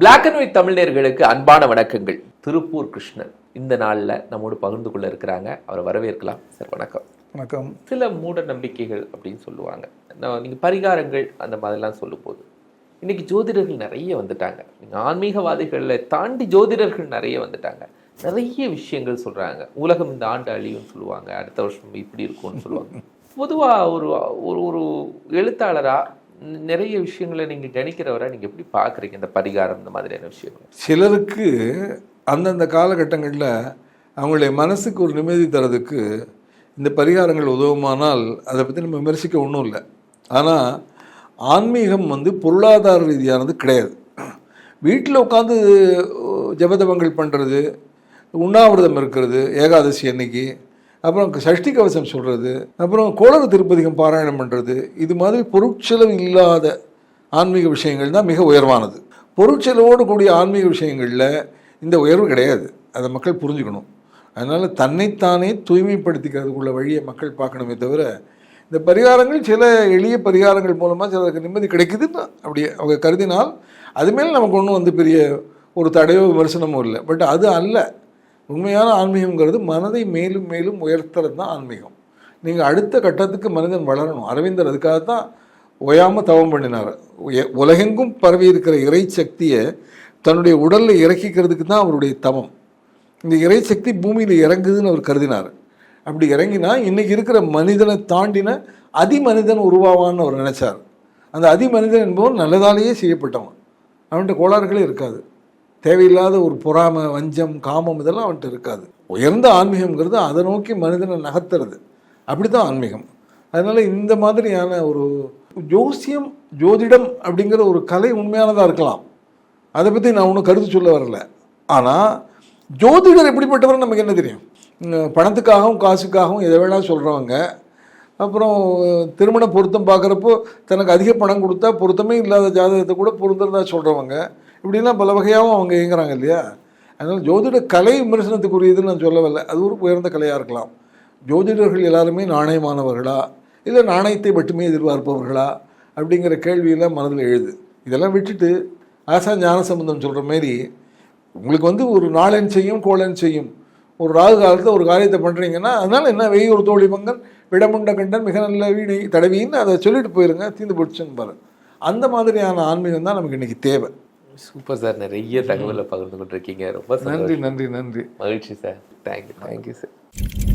Black and white தமிழர்களுக்கு அன்பான வணக்கங்கள். திருப்பூர் கிருஷ்ணன் இந்த நாளில் நம்மோடு பகிர்ந்து கொள்ள இருக்கிறாங்க. அவரை வரவேற்கலாம். சார் வணக்கம். வணக்கம். சில மூட நம்பிக்கைகள் அப்படின்னு சொல்லுவாங்க. நான் நீங்கள் பரிகாரங்கள் அந்த மாதிரிலாம் சொல்லும்போது இன்னைக்கு ஜோதிடர்கள் நிறைய வந்துட்டாங்க. நீங்கள் ஆன்மீகவாதிகளை தாண்டி ஜோதிடர்கள் நிறைய வந்துட்டாங்க. நிறைய விஷயங்கள் சொல்கிறாங்க உலகம் இந்த ஆண்டு அழியும்னு சொல்லுவாங்க. அடுத்த வருஷம் இப்படி இருக்கும்னு சொல்லுவாங்க. பொதுவாக ஒரு ஒரு ஒரு எழுத்தாளராக நிறைய விஷயங்களை நீங்கள் கணிக்கிறவரை நீங்கள் எப்படி பார்க்குறீங்க? இந்த பரிகாரம் இந்த மாதிரியான விஷயங்கள். சிலருக்கு அந்தந்த காலகட்டங்களில் அவங்களுடைய மனசுக்கு ஒரு நிம்மதி தரதுக்கு இந்த பரிகாரங்கள் உதவுமானால் அதை பற்றி நம்ம விமர்சிக்க ஒன்றும் இல்லை. ஆனால் ஆன்மீகம் வந்து பொருளாதார ரீதியானது கிடையாது. வீட்டில் உட்காந்து ஜபதபங்கள் பண்ணுறது உண்ணாவிரதம் இருக்கிறது ஏகாதசி அன்னைக்கு அப்புறம் சஷ்டி கவசம் சொல்கிறது அப்புறம் கோளர திருப்பதிகம் பாராயணம் பண்ணுறது இது மாதிரி பொருட்செலவு இல்லாத ஆன்மீக விஷயங்கள் தான் மிக உயர்வானது. பொருட்செலவோடு கூடிய ஆன்மீக விஷயங்களில் இந்த உயர்வு கிடையாது. அதை மக்கள் புரிஞ்சுக்கணும். அதனால் தன்னைத்தானே தூய்மைப்படுத்திக்கிறதுக்குள்ள வழியை மக்கள் பார்க்கணுமே தவிர இந்த பரிகாரங்கள் சில எளிய பரிகாரங்கள் மூலமாக சிலருக்கு நிம்மதி கிடைக்குதுன்னு அப்படி அவங்க கருதினால் அதுமேல் நமக்கு ஒன்றும் வந்து பெரிய ஒரு தடையோ விமர்சனமோ இல்லை. பட் அது அல்ல. உண்மையான ஆன்மீகம்ங்கிறது மனதை மேலும் மேலும் உயர்த்துறது தான் ஆன்மீகம். நீங்கள் அடுத்த கட்டத்துக்கு மனிதன் வளரணும். அரவிந்தர் அதுக்காக தான் ஓயாமல் தவம் பண்ணினார். உய- உலகெங்கும் பரவி இருக்கிற இறை சக்தியை தன்னுடைய உடலில் இறக்கிக்கிறதுக்கு தான் அவருடைய தவம். இந்த இறை சக்தி பூமியில் இறங்குதுன்னு அவர் கருதினார். அப்படி இறங்கினா இன்னைக்கு இருக்கிற மனிதனை தாண்டின அதிமனிதன் உருவாவான்னு அவர் நினச்சார். அந்த அதிமனிதன் என்பவன் நல்லதாலேயே செய்யப்பட்டவன். அவன்கிட்ட கோளாறுகளே இருக்காது. தேவையில்லாத ஒரு பொறாமை வஞ்சம் காமம் இதெல்லாம் அவன்கிட்ட இருக்காது. உயர்ந்த ஆன்மீகம்ங்கிறது அதை நோக்கி மனிதனை நகர்த்துறது. அப்படி தான் ஆன்மீகம். அதனால் இந்த மாதிரியான ஒரு ஜோசியம் ஜோதிடம் அப்படிங்கிற ஒரு கலை உண்மையானதாக இருக்கலாம். அதை பற்றி நான் ஒன்றும் கருத்து சொல்ல வரல. ஆனால் ஜோதிடர் எப்படிப்பட்டவர் நமக்கு என்ன தெரியும்? பணத்துக்காகவும் காசுக்காகவும் எதை வேணால் சொல்கிறவங்க அப்புறம் திருமண பொருத்தம் பார்க்குறப்போ தனக்கு அதிக பணம் கொடுத்தா பொருத்தமே இல்லாத ஜாதகத்தை கூட பொருந்ததா சொல்கிறவங்க இப்படிலாம் பல வகையாகவும் அவங்க இயங்குறாங்க இல்லையா? அதனால் ஜோதிட கலை விமர்சனத்துக்குரியதுன்னு நான் சொல்லவில்லை. அது ஒரு உயர்ந்த கலையாக இருக்கலாம். ஜோதிடர்கள் எல்லாருமே நாணயமானவர்களா? இல்லை நாணயத்தை மட்டுமே எதிர்பார்ப்பவர்களா? அப்படிங்கிற கேள்வியெல்லாம் மனதில் எழுது. இதெல்லாம் விட்டுட்டு ஆசா ஞான சம்பந்தம் சொல்கிற மாரி உங்களுக்கு வந்து ஒரு நாளன் செய்யும் கோளன் செய்யும். ஒரு ராகு காலத்தில் ஒரு காரியத்தை பண்ணுறீங்கன்னா அதனால் என்ன வெய் ஒரு தோழி மங்கன் விடமுண்ட கண்டன் மிக நல்ல வீணை தடவின்னு அதை சொல்லிட்டு போயிருங்க தீர்ந்து போச்சுன்னு பாரு அந்த மாதிரியான ஆன்மீகம் தான் நமக்கு இன்றைக்கி தேவை. சூப்பர் சார் நிறைய தகவலை பகிர்ந்து கொண்டிருக்கீங்க. ரொம்ப. நன்றி நன்றி நன்றி. மகிழ்ச்சி சார். Thank you thank you sir